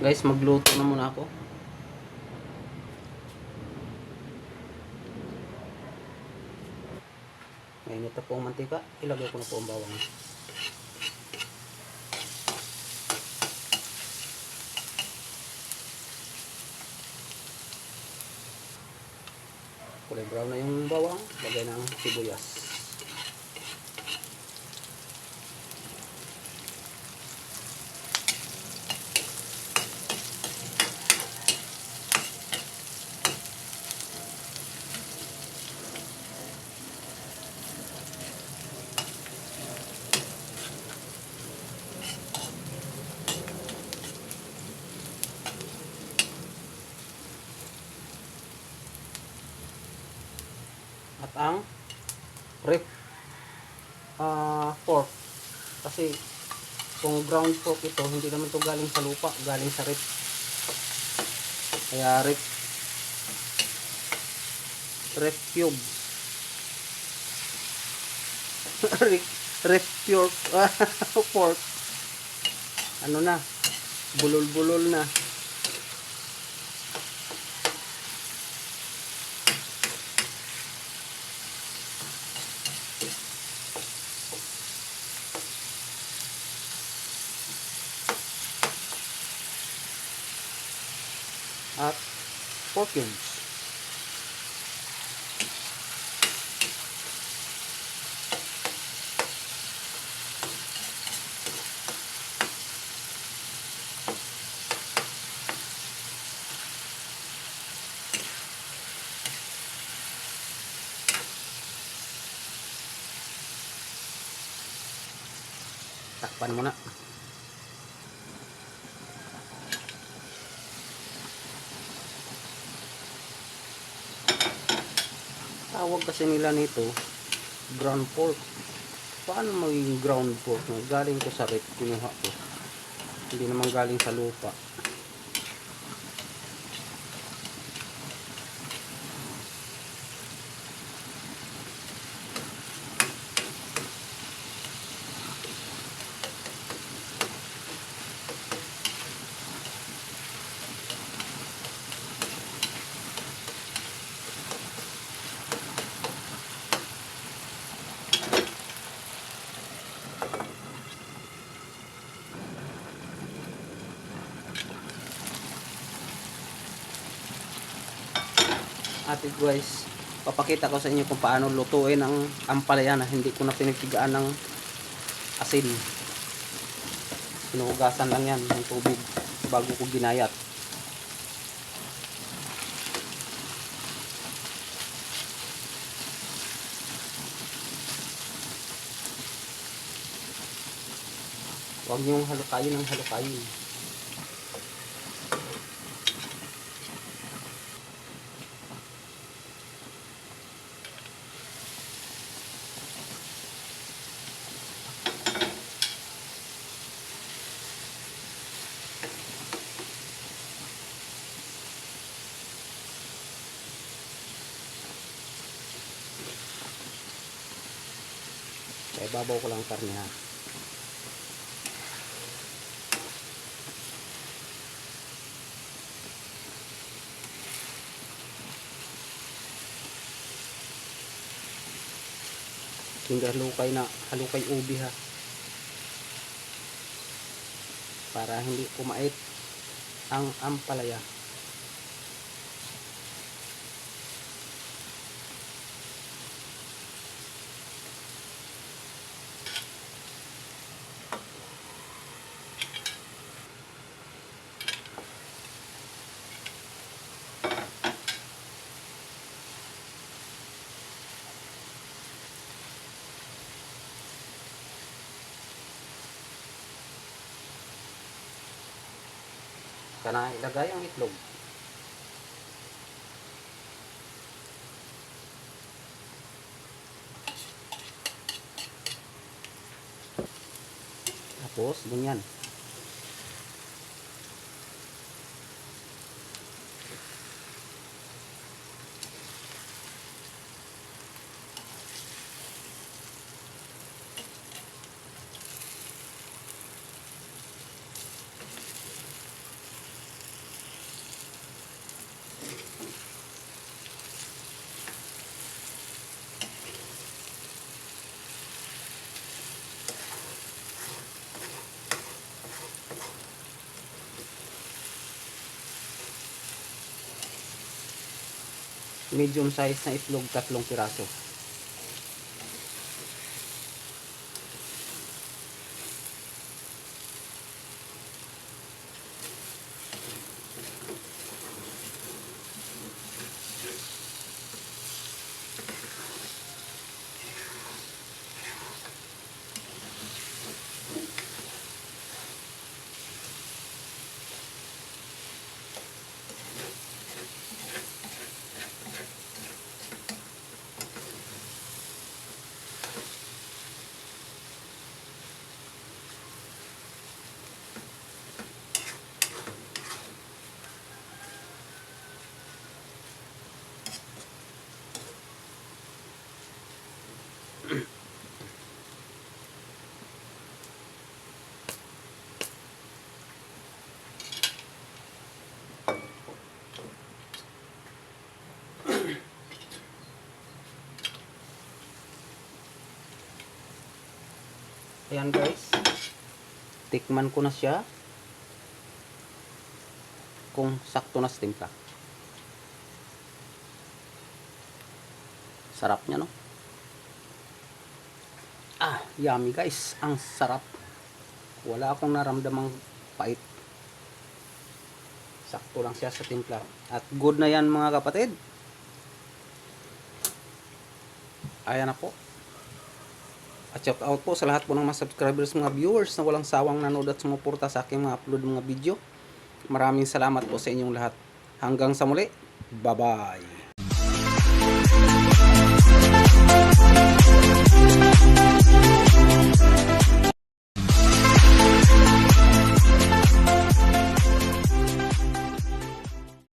Guys, magluto na muna ako. Ngayon ito po ang mantika. Ilagay ko na po ang bawang. Kulay brown na yung bawang. Lagay ng sibuyas. Ang rib ah pork. Kasi kung ground pork ito, hindi naman to galing sa lupa, galing sa rib. Kaya rib rib cube. rib, rib pork. Ano na? Bulol-bulol na. At pork cubes. Takpan mo tawag kasi nila nito ground pork paano maging ground pork galing ko sa rep kinuha ko. Hindi naman galing sa lupa ate guys papakita ko sa inyo kung paano lutuin ang ampalaya na hindi ko na pinagtigaan ng asin. Sinuhugasan lang yan ng tubig bago ko ginayat. Huwag niyong halukayin ng halukayin Kaya babaw ko lang karne ha. Hindi halukay na halukay ubi ha. Para hindi kumait ang ampalaya. Kana ilagay ang itlog. Tapos, ganyan. Medium size na itlog, tatlong piraso. Ayan guys. Tikman ko na siya. Kung sakto na sa timpla. Sarap niya no? Ah, yummy guys. Ang sarap. Wala akong naramdamang pait. Sakto lang siya sa timpla. At good na yan mga kapatid. Ayan na po. At shout out po sa lahat po ng mga subscribers, mga viewers na walang sawang nanood at sumuporta sa aking mga upload mga video. Maraming salamat po sa inyong lahat. Hanggang sa muli. Bye-bye. Thank you.